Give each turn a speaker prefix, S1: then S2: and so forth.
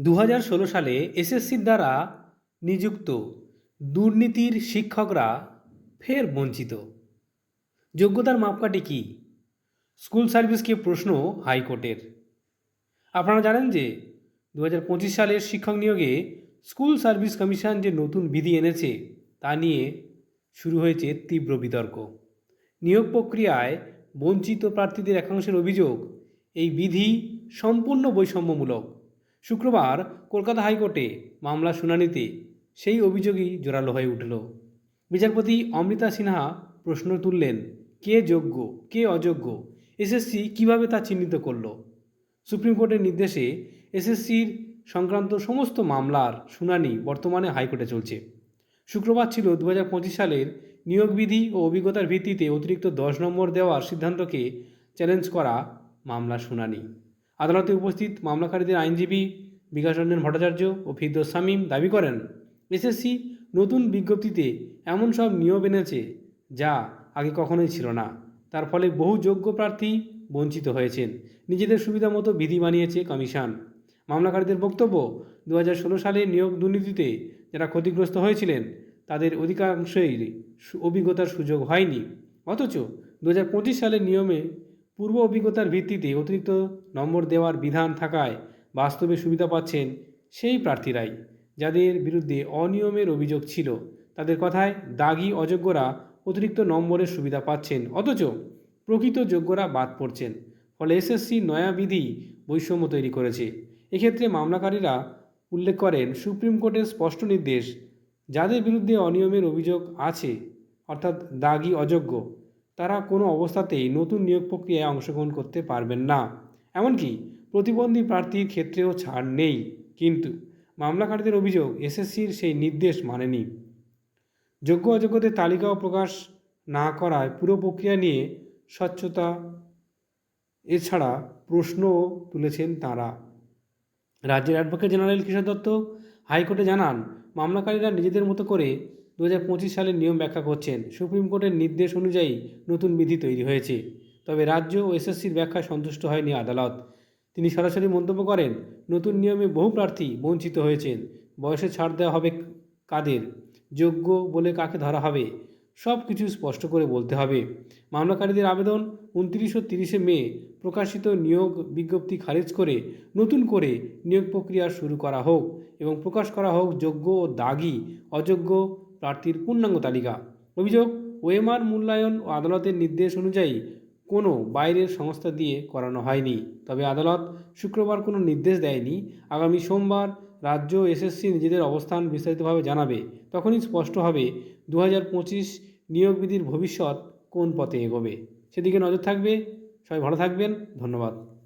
S1: দু হাজার ষোলো সালে এসএসসির দ্বারা নিযুক্ত দুর্নীতির শিক্ষকরা ফের বঞ্চিত। যোগ্যতার মাপকাঠি কী? স্কুল সার্ভিসকে প্রশ্ন হাইকোর্টের। আপনারা জানেন যে দু হাজার পঁচিশ সালের শিক্ষক নিয়োগে স্কুল সার্ভিস কমিশন যে নতুন বিধি এনেছে তা নিয়ে শুরু হয়েছে তীব্র বিতর্ক। নিয়োগ প্রক্রিয়ায় বঞ্চিত প্রার্থীদের একাংশের অভিযোগ এই বিধি সম্পূর্ণ বৈষম্যমূলক। শুক্রবার কলকাতা হাইকোর্টে মামলা শুনানিতে সেই অভিযোগই জোরালো হয়ে উঠল। বিচারপতি অমৃতা সিনহা প্রশ্ন তুললেন, কে যোগ্য, কে অযোগ্য, এসএসসি কীভাবে তা চিহ্নিত করল? সুপ্রিম কোর্টের নির্দেশে এসএসসির সংক্রান্ত সমস্ত মামলার শুনানি বর্তমানে হাইকোর্টে চলছে। শুক্রবার ছিল দু হাজার পঁচিশ সালের নিয়োগ বিধি ও অভিজ্ঞতার ভিত্তিতে অতিরিক্ত দশ নম্বর দেওয়ার সিদ্ধান্তকে চ্যালেঞ্জ করা মামলা শুনানি। আদালতে উপস্থিত মামলাকারীদের আইনজীবী বিকাশ রঞ্জন ভট্টাচার্য ও ফিরদোস শামীম দাবি করেন, এসএসসি নতুন বিজ্ঞপ্তিতে এমন সব নিয়ম এনেছে যা আগে কখনোই ছিল না। তার ফলে বহু যোগ্য প্রার্থী বঞ্চিত হয়েছেন। নিজেদের সুবিধা মতো বিধি বানিয়েছে কমিশন। মামলাকারীদের বক্তব্য দু হাজার ষোলো সালে নিয়োগ দুর্নীতিতে যারা ক্ষতিগ্রস্ত হয়েছিলেন, তাদের অধিকাংশই অভিজ্ঞতার সুযোগ হয়নি। অথচ দু হাজার পঁচিশ সালের নিয়মে পূর্ব অভিজ্ঞতার ভিত্তিতে অতিরিক্ত নম্বর দেওয়ার বিধান থাকায় বাস্তবে সুবিধা পাচ্ছেন সেই প্রার্থীরাই। যাদের বিরুদ্ধে অনিয়মের অভিযোগ ছিল, তাদের কথায় দাগি অযোগ্যরা অতিরিক্ত নম্বরের সুবিধা পাচ্ছেন। অথচ প্রকৃত যোগ্যরা বাদ পড়ছেন। ফলে এসএসসি নয়া বিধি বৈষম্য তৈরি করেছে। এক্ষেত্রে মামলাকারীরা উল্লেখ করেন, সুপ্রিম কোর্টের স্পষ্ট নির্দেশ, যাদের বিরুদ্ধে অনিয়মের অভিযোগ আছে, অর্থাৎ দাগি অযোগ্য তারা কোনো অবস্থাতেই নতুন নিয়োগ প্রক্রিয়ায় অংশগ্রহণ করতে পারবেন না। এমনকি প্রতিবন্ধী প্রার্থীর ক্ষেত্রেও ছাড় নেই। কিন্তু মামলাকারীদের অভিযোগ এসএসসির সেই নির্দেশ মানেনি। যোগ্য অযোগ্যদের তালিকাও প্রকাশ না করায় পুরো প্রক্রিয়া নিয়ে স্বচ্ছতা এছাড়া প্রশ্নও তুলেছেন তারা। রাজ্যের অ্যাডভোকেট জেনারেল কিশোর দত্ত হাইকোর্টে জানান, মামলাকারীরা নিজেদের মতো করে দু হাজার পঁচিশ সালের নিয়ম ব্যাখ্যা করছেন, সুপ্রিম কোর্টের নির্দেশ অনুযায়ী নতুন বিধি তৈরি হয়েছে। তবে রাজ্য ও এসএসসির ব্যাখ্যায় সন্তুষ্ট হয়নি আদালত। তিনি সরাসরি মন্তব্য করেন, নতুন নিয়মে বহু প্রার্থী বঞ্চিত হয়েছেন, বয়সে ছাড় দেওয়া হবে কাদের, যোগ্য বলে কাকে ধরা হবে, সব কিছু স্পষ্ট করে বলতে হবে। মামলাকারীদের আবেদন উনত্রিশ ও তিরিশে মে প্রকাশিত নিয়োগ বিজ্ঞপ্তি খারিজ করে নতুন করে নিয়োগ প্রক্রিয়া শুরু করা হোক এবং প্রকাশ করা হোক যোগ্য ও দাগি, অযোগ্য প্রার্থীর পূর্ণাঙ্গ তালিকা। অভিযোগ, ওএমআর মূল্যায়ন ও আদালতের নির্দেশ অনুযায়ী কোনো বাইরের সংস্থা দিয়ে করানো হয়নি। তবে আদালত শুক্রবার কোনো নির্দেশ দেয়নি। আগামী সোমবার রাজ্য এসএসসি নিজেদের অবস্থান বিস্তারিতভাবে জানাবে। তখনই স্পষ্ট হবে দু হাজার পঁচিশ নিয়োগ বিধির ভবিষ্যৎ কোন পথে এগোবে। সেদিকে নজর থাকবে। সবাই ভালো থাকবেন। ধন্যবাদ।